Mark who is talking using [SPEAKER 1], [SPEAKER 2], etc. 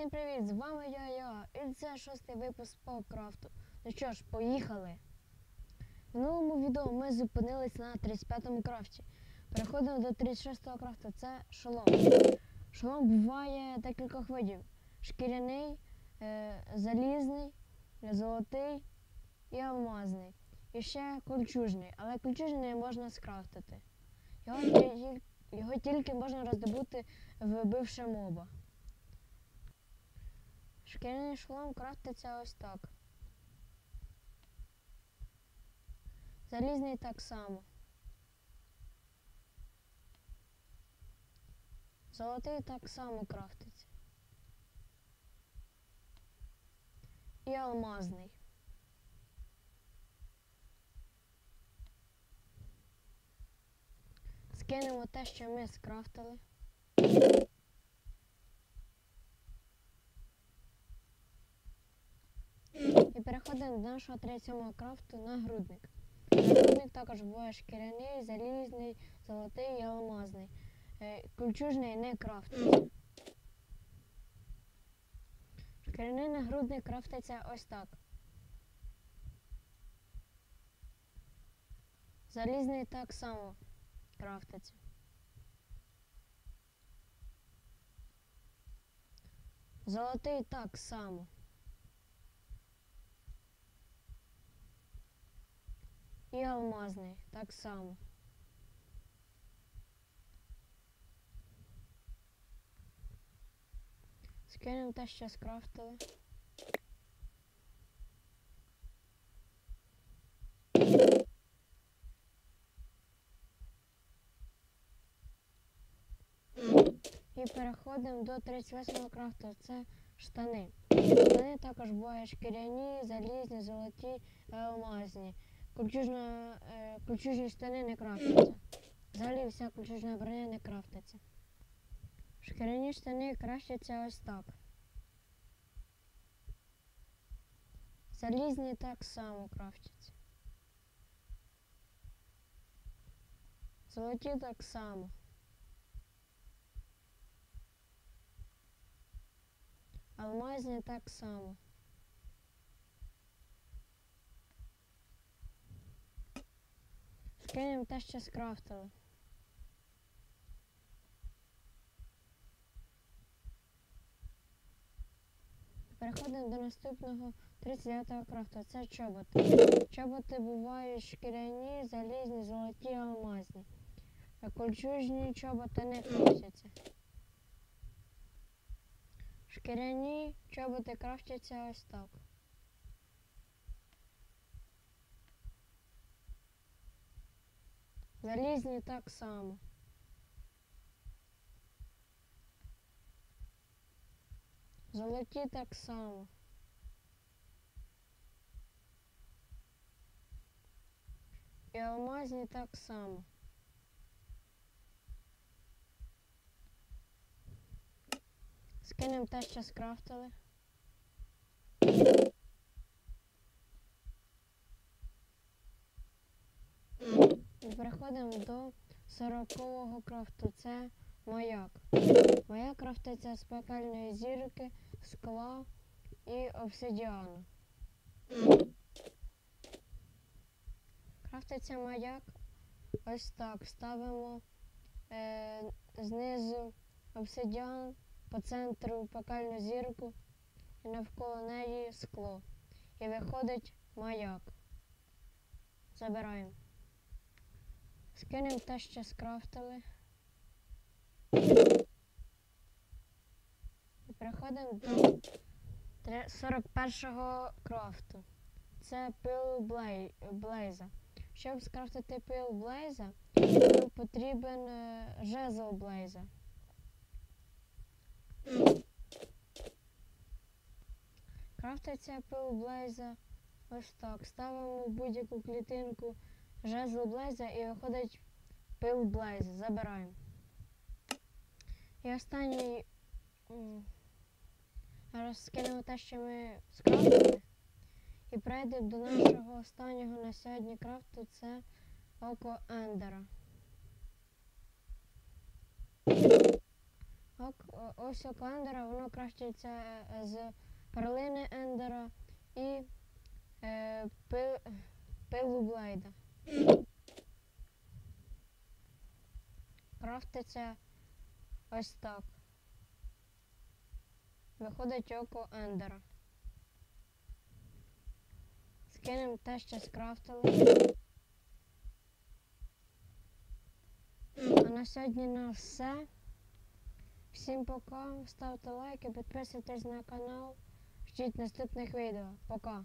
[SPEAKER 1] всім привіт! З вами я, я, і це шостий випуск по крафту. Ну що ж, поїхали. В новому відео ми зупинились на 35-му крафті. Переходимо до 36-го крафту. Це шолом. Шолом буває декількох видів: шкіряний, е, залізний, золотий і алмазний. І ще кольчужний. Але кольчужний можна скрафтити. Його, його тільки можна роздобути, вбивши моба. Шкіряний шолом крафтиться ось так. Залізний так само. Золотий так само крафтиться. І алмазний. Скинемо те, що ми скрафтили. І переходимо до нашого третього крафту нагрудник. Нагрудник також буває шкіряний, залізний, золотий і алмазний. Е, Кольчужний не крафтиться. Шкіряний нагрудник крафтиться ось так. Залізний так само крафтиться. Золотий так само. І алмазний так само. Скинемо те, що скрафтили. І переходимо до 38-го крафту. Це штани. Штани також бувають шкіряні, залізні, золоті, алмазні. Кольчужна, е, кольчужні штани не крафтяться. Взагалі вся кольчужна броня не крафтиться. Шкіряні штани кращаться ось так. Залізні так само крафтяться. Золоті так само. Алмазні так само. Скинемо те, що скрафтили. Переходимо до наступного 39-го крафту. Це чоботи. Чоботи бувають шкіряні, залізні, золоті, алмазні. А Кольчужні чоботи не крафтяться. Шкіряні чоботи крафтяться ось так. Залізні так само. Золоті так само. І алмазні так само. Скинемо те, що скрафтили. І переходимо до 40-го крафту. Це маяк. Маяк крафтиться з пекельної зірки, скла і обсидіану. Крафтиться маяк ось так. Ставимо е, знизу обсидіан, по центру пекельну зірку і навколо неї скло. І виходить маяк. Забираємо. Скинемо те, що скрафтили. І переходимо до 41-го крафту. Це пил блейза. Щоб скрафтити пил блейза, потрібен е, жезл блейза. Крафтиться пил блейза ось так. Ставимо будь-яку клітинку жезл блейза і виходить пил блейза. Забираємо. І останній. скинемо те, що ми скрафтили. І прийдемо до нашого останнього на сьогодні крафту це око Ендера. Ось око ендера, воно крафтиться е, з перлини ендера і е, пил, пилу блейда. Крафтиться ось так. Виходить око ендера. Скинемо те, що скрафтили. А на сьогодні на все. Всім пока. Ставте лайки, підписуйтесь на канал. Ждіть наступних відео. Пока.